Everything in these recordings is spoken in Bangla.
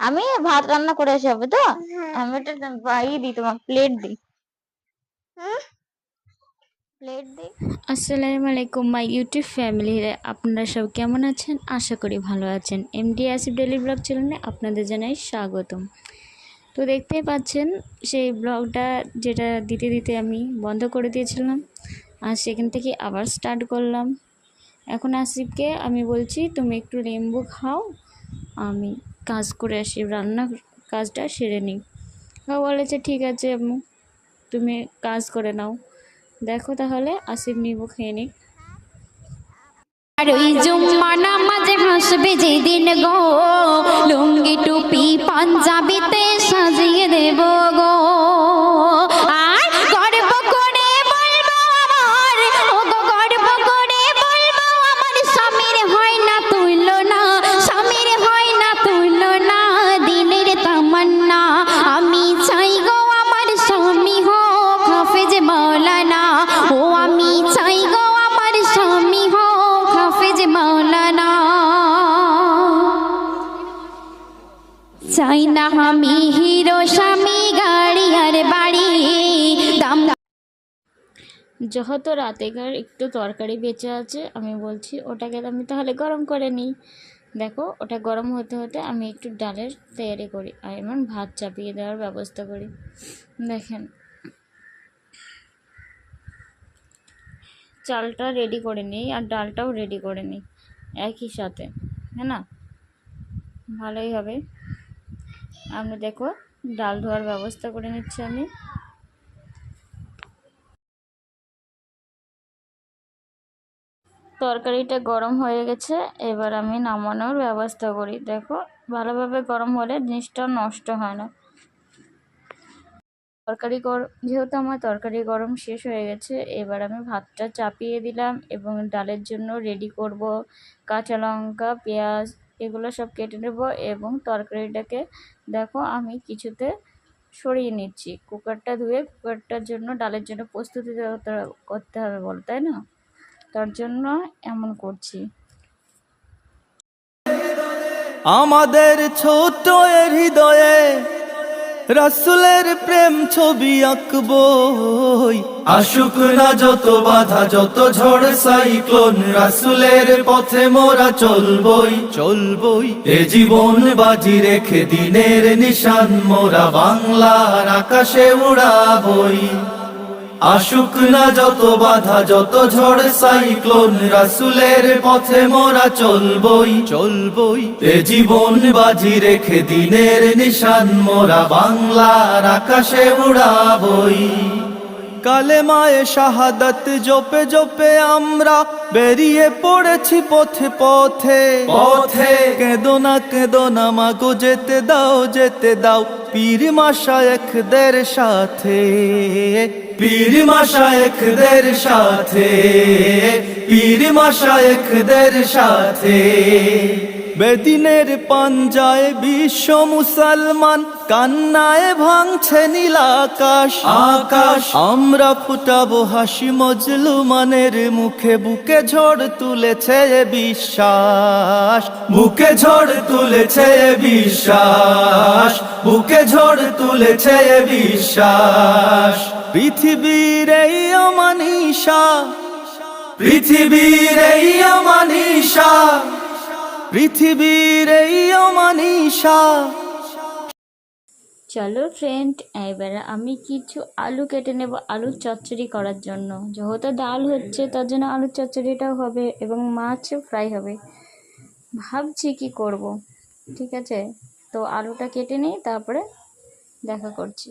আমি ভাত রান্না করে আসি হবে তো? হ্যাঁ। আমি এটা ইয়ে দিই তোমার প্লেট দিই। হুম? প্লেট দিই। আসসালামু আলাইকুম মাই ইউটিউব ফ্যামিলিরে আপনারা সব কেমন আছেন? আশা করি ভালো আছেন। এমডি আসিফ ডেলি ব্লগ চ্যানেলে আপনাদের জানাই স্বাগতম। তো দেখতেই পাচ্ছেন সেই ব্লগটা যেটা দিতে দিতে আমি বন্ধ করে দিয়েছিলাম আর সেখান থেকে আবার স্টার্ট করলাম। এখন আসিফকে আমি বলছি তুমি একটু লেম্বু খাও আমি কাজ করে আসি, রান্না কাজটা সেরে নিই। ও বলেছে ঠিক আছে তুমি কাজ করে নাও। দেখো তাহলে, আসিফ নিব, খেয়ে নিক। আর ওই জুম্মা নামাজে ভাসবে যেদিন গো, লুঙ্গি, টুপি, পাঞ্জাবিতে সাজিয়ে দেব। যেহেতু রাতেকার একটু তরকারি বেঁচে আছে, আমি বলছি, ওটাকে আমি তাহলে গরম করে নিই। দেখো, ওটা গরম হতে হতে আমি একটু ডালের তৈরি করি আর এমন ভাত চাপিয়ে দেওয়ার ব্যবস্থা করি। দেখেন। চালটা রেডি করে নিই আর ডালটাও রেডি করে নিই একই সাথে হ্যাঁ না? ভালোই হবে। আমি দেখো, ডাল ধোয়ার ব্যবস্থা করে নিচ্ছি আমি। তরকারিটা গরম হয়ে গেছে, এবার আমি নামানোর ব্যবস্থা করি। দেখো, ভালোভাবে গরম হলে জিনিসটা নষ্ট হয় না। তরকারি গরম যেহেতু আমার তরকারি গরম শেষ হয়ে গেছে, এবার আমি ভাতটা চাপিয়ে দিলাম এবং ডালের জন্য রেডি করব কাঁচা লঙ্কা, পেঁয়াজ, এগুলো সব কেটে নেব এবং তরকারিটাকে দেখো আমি কিছুতে সরিয়ে নিচ্ছি। কুকারটা ধুয়ে কুকারটার জন্য, ডালের জন্য প্রস্তুতি করতে- হবে বল, তাই না? তার জন্য এমন করছি। আমাদের ছোট হৃদয়ে রাসুলের প্রেম ছবি আঁকবই আশুক না যত বাধা যত ঝড় সাইক্লোন রাসুলের পথে মোরা চলবই। চলবই। এ জীবন বাজি রেখে দিনের নিশান মোরা বাংলার আকাশে উড়াবই। আশুক না যত বাধা যত ঝড় সাইক্লোন রাসুলের পথে মোরা চলবই। চলবই। এ জীবন বাজি রেখে দিনের নিশান মোরা বাংলার আকাশে উড়াবই। কালেমায়ে শাহাদাত জপে জপে আমরা বেরিয়ে পড়েছি পথে পথে। পথে। কেঁদো না কেঁদো না মাগো যেতে দাও যেতে দাও পীর মাসা মাশায়েখদের সাথে। পীর মাশায়েখদের সাথে পীর মাশায়েখদের সাথে। বেদিনের পাঞ্জায় বিশ্ব মুসলমান কান্নায় ভাঙছে নীল আকাশ। আকাশ। আমরা ফুটাবো হাসি মজলুমানের মুখে বুকে ঝড় তুলেছে বিশ্বাস। বুকে ঝড় তুলেছে বিশ্বাস বুকে ঝড় তুলেছে বিশ্বাস। পৃথিবীর এই অমানিসা পৃথিবীর এই অমানিসা পৃথিবীর এই অমানিসা চলো ফ্রেন্ড এবারে আমি কিছু আলু কেটে নেব আলুর চচ্চড়ি করার জন্য। যেহেতু ডাল হচ্ছে, তার জন্য আলুর চচ্চড়িটাও হবে এবং মাছও ফ্রাই হবে। ভাবছি কি করব, ঠিক আছে? তো আলুটা কেটে নিই তারপরে দেখা করছি।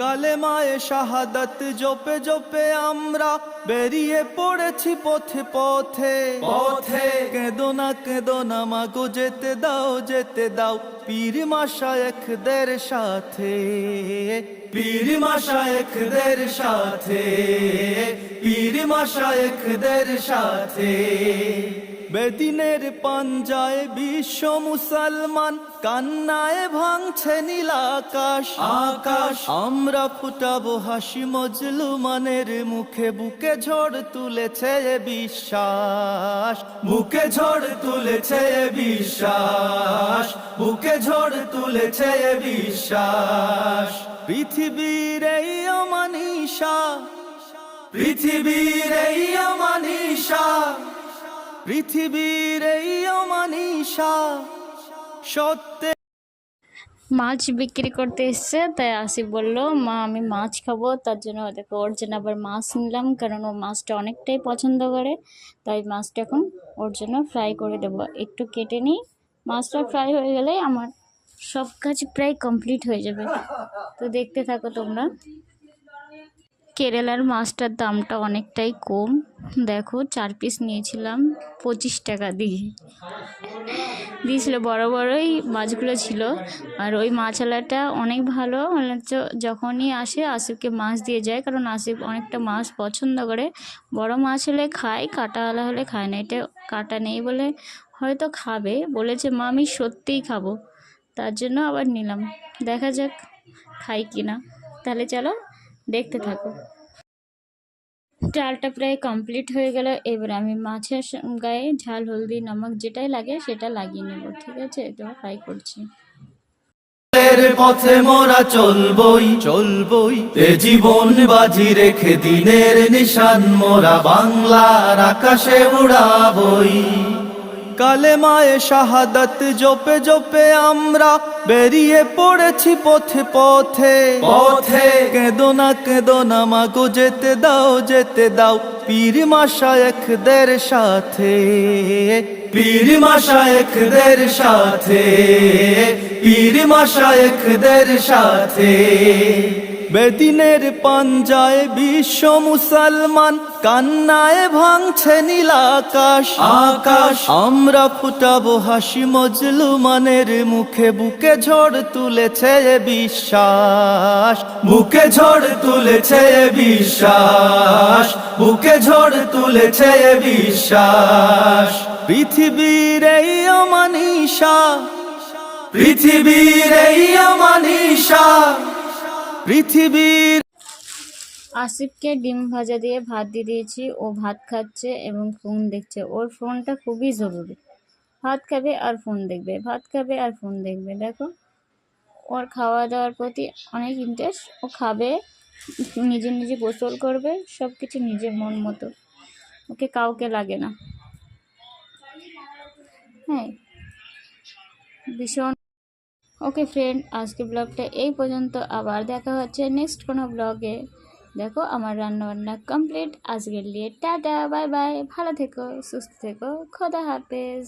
কালেমায়ে শাহাদাত জপে জপে আমরা বেরিয়ে পড়েছি পথে পথে। পথে। কেঁদো না কেঁদো না মাগো যেতে দাও যেতে দাও পীর মাশায়েখদের সাথে। পীর মাশায়েখদের সাথে। পীর মাশায়েখদের সাথে। বেদিনের পাঞ্জায় বিশ্ব মুসলমান কান্নায় ভাঙছে নীল আকাশ। আকাশ। আমরা ফুটাবো হাসি মজলুমানের মুখে বুকে ঝড় তুলেছে বিশ্বাস। বুকে ঝড় তুলেছে বিশ্বাস। বুকে ঝড় তুলেছে বিশ্বাস। পৃথিবীর এই অমানিসা পৃথিবীর এই অমানিসা পৃথিবীর এই অমানিসা সত্যে মাছ বিক্রি করতে এসছে, তাই আসিফ বলল, মা, আমি মাছ খাব। তার জন্য ওদেরকে ওর জন্য আবার মাছ নিলাম, কারণ ও মাছটা অনেকটাই পছন্দ করে। তাই মাছটা এখন ওর জন্য ফ্রাই করে দেবো। একটু কেটে নিই। মাছটা ফ্রাই হয়ে গেলে আমার সব কাজ প্রায় কমপ্লিট হয়ে যাবে। তো দেখতে থাকো তোমরা। কেরালার মাছটার দামটা অনেকটাই কম। দেখো, চার পিস নিয়েছিলাম, পঁচিশ টাকা দিয়ে। দিয়েছিল বড় বড়ই মাছগুলো ছিল। আর ওই মাছওয়ালাটা অনেক ভালো যখনই আসে, আসিফকে মাছ দিয়ে যায়, কারণ আসিফ অনেকটা মাছ পছন্দ করে। বড় মাছ হলে খায় কাটাওয়ালা হলে খায় না। এটা কাটা নেই বলে হয়তো খাবে। বলেছে মা আমি সত্যিই খাব। তার জন্য আবার নিলাম। দেখা যাক খাই কি না তাহলে চলো দেখতে থাকো। ডালটা প্রায় কমপ্লিট হয়ে গেল। এবার আমি মাছের গায়ে ঝাল, হলদি, নমক যেটাই লাগে সেটা লাগিয়ে নেব, ঠিক আছে? তো ফ্রাই করছি। পথে মোরা চলবই চলবই। এ জীবন বাজি রেখে দিনের নিশান, মোরা বাংলার আকাশে উড়াবই। কালেমায়ে শাহাদাত জপে জপে আমরা বেরিয়ে পড়েছি পথে পথে। পথে। কেঁদো না কেঁদো না মাগো যেতে দাও যেতে দাও পীর মাশায়েখদের সাথে। পীর মাশায়েখদের সাথে। পীর মাশায়েখদের সাথে। বেদিনের পাঞ্জায় বিশ্ব মুসলমান কান্নায় ভাঙছে নীল আকাশ। আকাশ। আমরা ফুটাবো হাসি মজলুমানের মুখে বুকে ঝড় তুলেছে বিশ্বাস। বুকে ঝড় তুলেছে বিশ্বাস। বুকে ঝড় তুলেছে বিশ্বাস। পৃথিবীর এই অমানিসা পৃথিবীর এই অমানিসা পৃথিবীর আসিফকে ডিম ভাজা দিয়ে ভাত দিয়ে দিয়েছি। ও ভাত খাচ্ছে এবং ফোন দেখছে। ওর ফোনটা খুবই জরুরি। ভাত খাবে আর ফোন দেখবে। ভাত খাবে আর ফোন দেখবে। দেখো, ওর খাওয়া দাওয়ার প্রতি অনেক ইন্টারেস্ট ও খাবে, নিজে নিজে গোসল করবে সব কিছু নিজের মন মতো। ওকে কাউকে লাগে না। হ্যাঁ ভীষণ ওকে ফ্রেন্ড আজকে ব্লগটা এই পর্যন্ত। আবার দেখা হচ্ছে নেক্সট কোনো ব্লগে দেখো, আমার রান্নাবান্না কমপ্লিট আজকের নিয়ে টাটা বাই বাই ভালো থেকো, সুস্থ থেকো। খোদা হাফেজ।